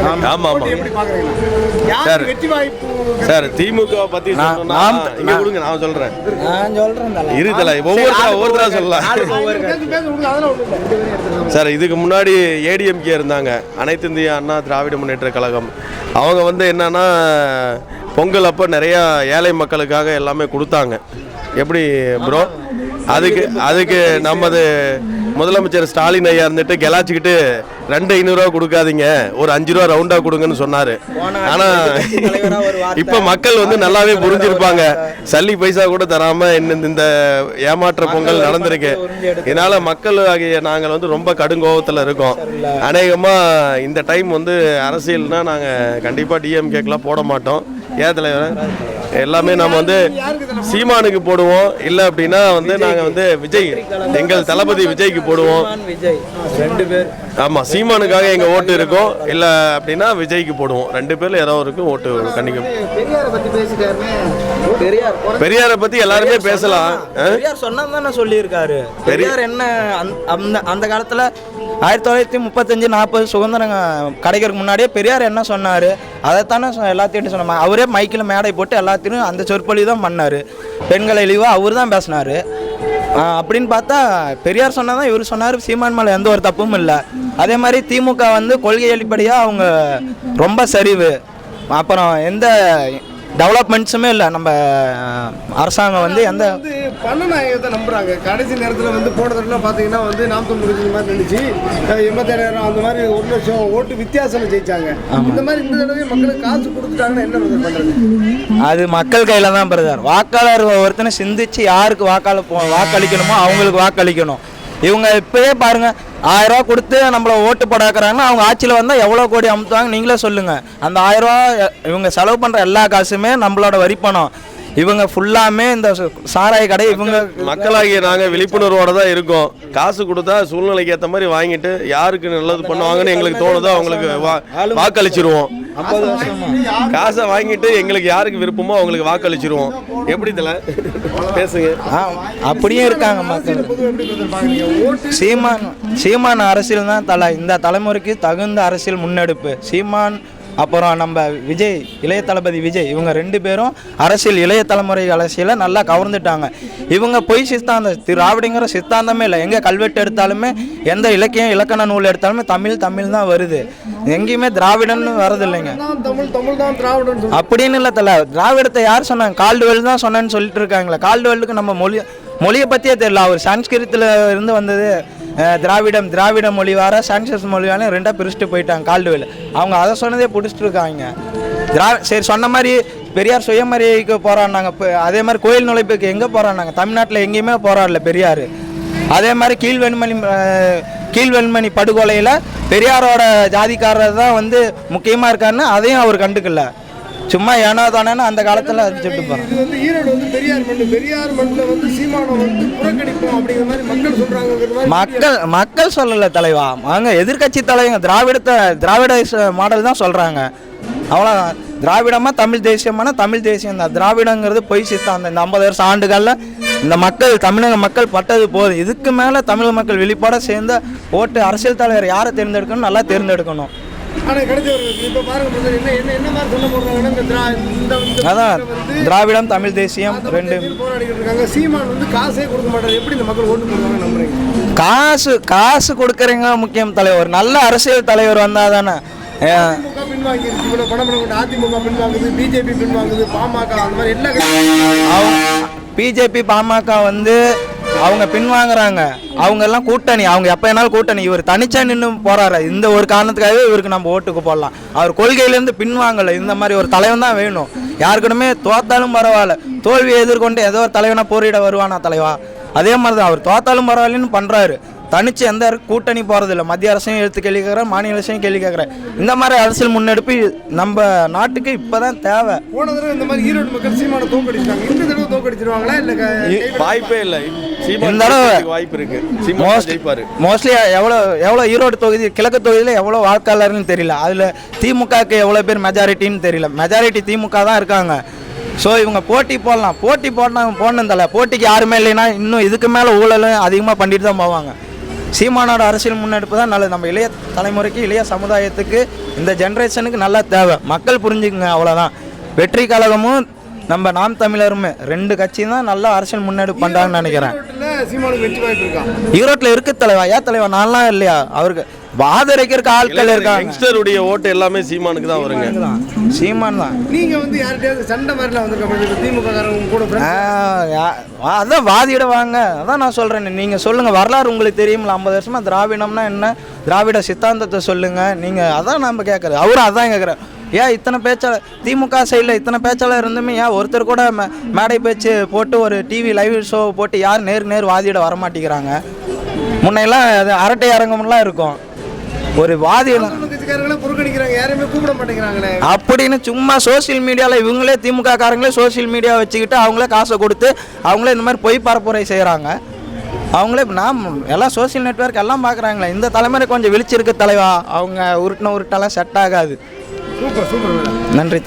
ஆமா, ஆமா. போட்டி எப்படி பாக்குறீங்க யார் சார். வெற்றி வாய்ப்பு சார் திமுக பத்தி நான்- இங்க கொடுங்க நான் சொல்றேன். நான் சொல்றேன். இரு தல ஒவ்வொருத்தரா ஒவ்வொருத்தரா சொல்லலாம். சார் இதுக்கு முன்னாடி ஏடிஎம்கே இருந்தாங்க. அனைத்து இந்திய அண்ணா திராவிட முன்னேற்ற கழகம். அவங்க வந்து என்னன்னா பொங்கல் அப்போ நிறையா ஏழை மக்களுக்காக எல்லாமே கொடுத்தாங்க. எப்படி ப்ரோ அதுக்கு அதுக்கு நமது முதலமைச்சர் ஸ்டாலின் ஐயா இருந்துட்டு கெலாச்சிக்கிட்டு ரெண்டு ஐநூறுரூவா கொடுக்காதீங்க ஒரு அஞ்சு ரூபா ரவுண்டாக கொடுங்கன்னு சொன்னார். ஆனால். இப்போ மக்கள் வந்து நல்லாவே புரிஞ்சிருப்பாங்க. சல்லி பைசா கூட தராமல் இந்த இந்த ஏமாற்ற பொங்கல் நடந்திருக்கு. இதனால மக்கள் ஆகிய நாங்கள் வந்து ரொம்ப கடுங்கோபத்தில் இருக்கோம். அநேகமாக இந்த டைம் வந்து அரசியல்னா நாங்கள் கண்டிப்பாக டிஎம்கேக்கெலாம் போட மாட்டோம். ஏன் தலைவர்? எல்லாமே நம்ம வந்து சீமானுக்கு போடுவோம். இல்லை அப்படின்னா வந்து நாங்கள் வந்து விஜய் எங்கள் தளபதி விஜய்க்கு போடுவோம். விஜய். ரெண்டு பேர். ஆமாம் சீமானுக்காக எங்கள் ஓட்டு இருக்கும் இல்லை அப்படின்னா விஜய்க்கு போடுவோம். ரெண்டு பேர்ல ஏதோ இருக்கும் ஓட்டு கண்டிக்கும் பெரியாரை பத்தி எல்லாருமே பேசலாம்? பெரியார் சொன்னது தானே சொல்லியிருக்காரு. பெரியார் என்ன அந்த- அந்த காலத்தில் ஆயிரத்தி தொள்ளாயிரத்தி முப்பத்தஞ்சு நாற்பது சுதந்திரம் கிடைக்கிறதுக்கு முன்னாடியே பெரியார் என்ன சொன்னார்? அதைத்தானே எல்லாத்தையும் சொன்னாங்க அவரே மைக்கில் மேடை போட்டு எல்லாத்தையும் அந்த சொற்பொழி தான் பண்ணார். பெண்களை இழிவாக அவர் தான் பேசினார். அப்படின்னு பார்த்தா பெரியார் சொன்னதான் இவர் சொன்னார் சீமான் மேலே எந்த ஒரு தப்பும் இல்லை. அதே மாதிரி திமுக வந்து கொள்கை அடிப்படையாக அவங்க ரொம்ப சரிவு. அப்புறம் எந்த டெவலப்மெண்ட்ஸுமே இல்லை. நம்ம அரசாங்கம் வந்து எந்த வந்து பண்ணநாயகத்தை நம்புறாங்க. கடைசி நேரத்தில் வந்து போன தடவை பார்த்தீங்கன்னா வந்து தமிழ் கட்சி மாதிரி இருந்துச்சு. அஹ் எண்பத்தேழாயிரம் அந்த மாதிரி ஒரு லட்சம் ஓட்டு வித்தியாசம் ஜெயிச்சாங்க. இந்த மாதிரி இந்த தடவை மக்களுக்கு காசு கொடுத்துட்டாங்கன்னா என்ன பண்றது? அது மக்கள் கையில் தான் பிரதர். வாக்காளர் ஒருத்தனை சிந்திச்சு யாருக்கு வாக்காள போ வாக்களிக்கணுமோ அவங்களுக்கு வாக்களிக்கணும். இவங்க இப்பயே பாருங்க ஆயிரம் ரூபா கொடுத்து நம்மள ஓட்டு போடாக்குறாங்கன்னா அவங்க ஆட்சியில் வந்தால் எவ்வளோ கோடி அமுத்துவாங்க நீங்களே சொல்லுங்க. அந்த ஆயிரம் ரூபா இவங்க செலவு பண்ணுற எல்லா காசுமே நம்மளோட வரி பணம் இவங்க ஃபுல்லாமே இந்த சாராய கடை இவங்க மக்களாகிய நாங்க விழிப்புணர்வோட தான் இருக்கோம். காசு கொடுத்தா சூழ்நிலைக்கு ஏத்த மாதிரி வாங்கிட்டு யாருக்கு நல்லது பண்ணுவாங்கன்னு எங்களுக்கு தோணுதோ அவங்களுக்கு வாக்களிச்சிருவோம். காசை வாங்கிட்டு எங்களுக்கு யாருக்கு விருப்பமோ அவங்களுக்கு வாக்களிச்சிருவோம். எப்படி தல பேசுங்க. ஆ, அப்படியும் இருக்காங்க மக்கள். சீமான் சீமான் அரசியல் தான் தலை இந்த தலைமுறைக்கு தகுந்த அரசியல் முன்னெடுப்பு. சீமான் அப்புறம் நம்ம விஜய் இளைய தளபதி விஜய் இவங்க ரெண்டு பேரும் அரசியல் இளைய தலைமுறை அரசியலை நல்லா கவர்ந்துட்டாங்க. இவங்க பொய் சித்தாந்தம் திராவிடங்கிற சித்தாந்தமே இல்லை. எங்கே கல்வெட்டு எடுத்தாலுமே எந்த இலக்கியம் இலக்கண நூல் எடுத்தாலுமே தமிழ் தமிழ் தான் வருது. எங்கேயுமே திராவிடன்னு வரதில்லைங்க இல்லைங்க. அப்படின்னு இல்லை தல. திராவிடத்தை யார் சொன்னாங்க? கால்டுவெல் தான் சொன்னேன்னு சொல்லிட்டு இருக்காங்களே. கால்டுவெல்லுக்கு நம்ம மொழி மொழியை பற்றியே தெரியல. அவர் சான்ஸ்கிருத்தில் இருந்து வந்தது திராவிடம் திராவிட மொழி வார சான்சஸ் மொழி வார ரெண்டாக பிரிச்சுட்டு போயிட்டாங்க கால்டுவெல். அவங்க அதை சொன்னதே பிடிச்சிட்டு இருக்காங்க திரா சரி சொன்ன மாதிரி பெரியார் சுயமரியாதைக்கு போராடினாங்க. இப்போ அதே மாதிரி கோயில் நுழைப்புக்கு எங்கே போராடினாங்க? தமிழ்நாட்டில் எங்கேயுமே போராடல பெரியார். அதே மாதிரி கீழ்வெண்மணி கீழ்வெண்மணி படுகொலையில் பெரியாரோட ஜாதிக்காரர் தான் வந்து முக்கியமாக இருக்காருன்னு அதையும் அவர் கண்டுக்கல. சும்மா ஏனோ தானேன்னு அந்த காலத்தில் அடிச்சுட்டு போகிறோம் இது வந்து ஈரோடு வந்து பெரியார் மண்ணு பெரியார் மண்ணில் வந்து சீமானம் வந்து புறக்கணிப்போம் அப்படிங்கிற மாதிரி மக்கள் சொல்றாங்கிற மாதிரி மக்கள் மக்கள் சொல்லல தலைவா. வாங்க எதிர்க்கட்சி தலைவங்க திராவிடத்தை திராவிட மாடல் தான் சொல்கிறாங்க அவ்வளோதான் திராவிடமா தமிழ் தேசியமான தமிழ் தேசியம் தான். திராவிடங்கிறது பொய் சித்தாந்தம். இந்த ஐம்பது வருஷம் ஆண்டுகளில் இந்த மக்கள் தமிழக மக்கள் பட்டது போதும் இதுக்கு மேலே தமிழக மக்கள் வெளிப்பாட சேர்ந்து ஓட்டு அரசியல் தலைவர் யாரை தேர்ந்தெடுக்கணும் நல்லா தேர்ந்தெடுக்கணும். ஆனால் கிடைச்சவர்களுக்கு இப்போ பாருங்க என்ன என்ன என்ன மாதிரி சொல்ல போடுறாங்கன்னா இந்த திரா இந்த இந்த அதான் திராவிடம் தமிழ் தேசியம் ரெண்டு. போராடிக்கிட்டு இருக்காங்க? சீமான் வந்து காசே கொடுக்க மாட்டாரு. எப்படி இந்த மக்கள் ஓட்டு போடுவாங்க நம்புறீங்க? காசு காசு கொடுக்குறீங்க முக்கியம் தலைவர். நல்ல அரசியல் தலைவர் வந்தால் தானே. அதிமுக பின்வாங்கிருச்சு. இவ்வளவு பணம் பண்ண அதிமுக பின்வாங்குது பிஜேபி பின்வாங்குது பாமக அந்த மாதிரி எல்லா பிஜேபி பாமக வந்து அவங்க பின்வாங்குறாங்க அவங்க எல்லாம் கூட்டணி. அவங்க எப்போ வேணாலும் கூட்டணி. இவர் தனிச்சா நின்று போறாரு. இந்த ஒரு காரணத்துக்காகவே இவருக்கு நம்ம ஓட்டுக்கு போடலாம். அவர் கொள்கையிலேருந்து பின்வாங்கல இந்த மாதிரி ஒரு தலைவன் தான் வேணும். யாருக்கிடமே தோத்தாலும் பரவாயில்ல. தோல்வியை எதிர்கொண்டு ஏதோ ஒரு தலைவனா போரிட வருவானா தலைவா? அதே மாதிரி தான் அவர் தோத்தாலும் பரவாயில்லன்னு பண்றாரு. தனிச்சு எந்த கூட்டணி போறதில்ல. மத்திய அரசையும் எடுத்து கேள்வி கேட்குறேன் மாநில அரசையும் கேள்வி கேட்குறேன். இந்த மாதிரி அரசியல் முன்னெடுப்பு நம்ம நாட்டுக்கு இப்போதான் தேவை. போன தடவை இந்த மாதிரி ஈரோடு மக்கள் சீமானை தோக்கடிச்சிட்டாங்க. இந்த தடவை தோக்கடிச்சிருவாங்களா இல்ல வாய்ப்பே இல்லை. இந்த தடவை வாய்ப்பு இருக்கு. தான் ஜெயிப்பாரு. மோஸ்ட்லி எவ்வளோ எவ்வளோ ஈரோடு தொகுதி கிழக்கு தொகுதியில் எவ்வளோ வாக்காளர்னு தெரியல. அதில் திமுகக்கு எவ்வளோ பேர் மெஜாரிட்டின்னு தெரியல. மெஜாரிட்டி திமுக தான் இருக்காங்க. ஸோ இவங்க போட்டி போடலாம். போட்டி போடணும் போடணும் தலை. போட்டிக்கு யாருமே இல்லைன்னா இன்னும் இதுக்கு மேலே ஊழலும் அதிகமாக பண்ணிட்டு தான் போவாங்க. சீமானோட அரசியல் முன்னெடுப்பு தான் நல்லது. நம்ம இளைய தலைமுறைக்கு இளைய சமுதாயத்துக்கு இந்த ஜென்ரேஷனுக்கு நல்லா தேவை. மக்கள் புரிஞ்சுக்குங்க அவ்வளோதான் வெற்றி கழகமும் நம்ம நாம் தமிழருமே ரெண்டு கட்சியும் தான் நல்லா அரசியல் முன்னெடுப்பு பண்ணுறாங்கன்னு நினைக்கிறேன். ஈரோட்டில் இருக்கு தலைவா. ஏன் தலைவா? நான்லாம் இல்லையா? அவருக்கு ஆதரிக்கிறதுக்கு ஆட்கள் இருக்காங்க. யங்ஸ்டருடைய ஓட்டு எல்லாமே சீமானுக்கு தான் வருங்க. சீமான் தான். நீங்க வந்து யார்கிட்டயாவது சண்டை மாதிரிலாம் வந்திருக்க திமுக கூட அதான் வாதிட வாங்க. அதான் நான் சொல்கிறேன் நீங்கள் சொல்லுங்கள் வரலாறு உங்களுக்கு தெரியுமில்ல ஐம்பது வருஷமாக திராவிடம்னா என்ன? திராவிட சித்தாந்தத்தை சொல்லுங்கள் நீங்கள் அதான் நம்ம கேட்குறது அவரும் அதான் கேட்குறாரு ஏன் இத்தனை பேச்சாளர் திமுக சைடில் இத்தனை பேச்சாளர் இருந்துமே ஏன் ஒருத்தர் கூட மே- மேடை பேச்சு போட்டு ஒரு டிவி லைவ் ஷோ போட்டு யார் நேர் நேர் வாதிட வரமாட்டேங்கிறாங்க? முன்னையெல்லாம் அது அரட்டை அரங்கம்லாம் இருக்கும். ஒரு மாட்டேங்கிறாங்களே. அப்படின்னு சும்மா சோஷியல் மீடியாவில் இவங்களே திமுக காரங்களே சோஷியல் மீடியா வச்சுக்கிட்டு அவங்களே காசை கொடுத்து அவங்களே இந்த மாதிரி பொய் பரப்புரை செய்கிறாங்க அவங்களே நான் எல்லாம் சோஷியல் நெட்வொர்க் எல்லாம் பார்க்குறாங்களே. இந்த தலைமுறை கொஞ்சம் விழிச்சிருக்கு தலைவா. அவங்க உருட்டின உருட்டெல்லாம் செட் ஆகாது. சூப்பர் சூப்பர் நன்றி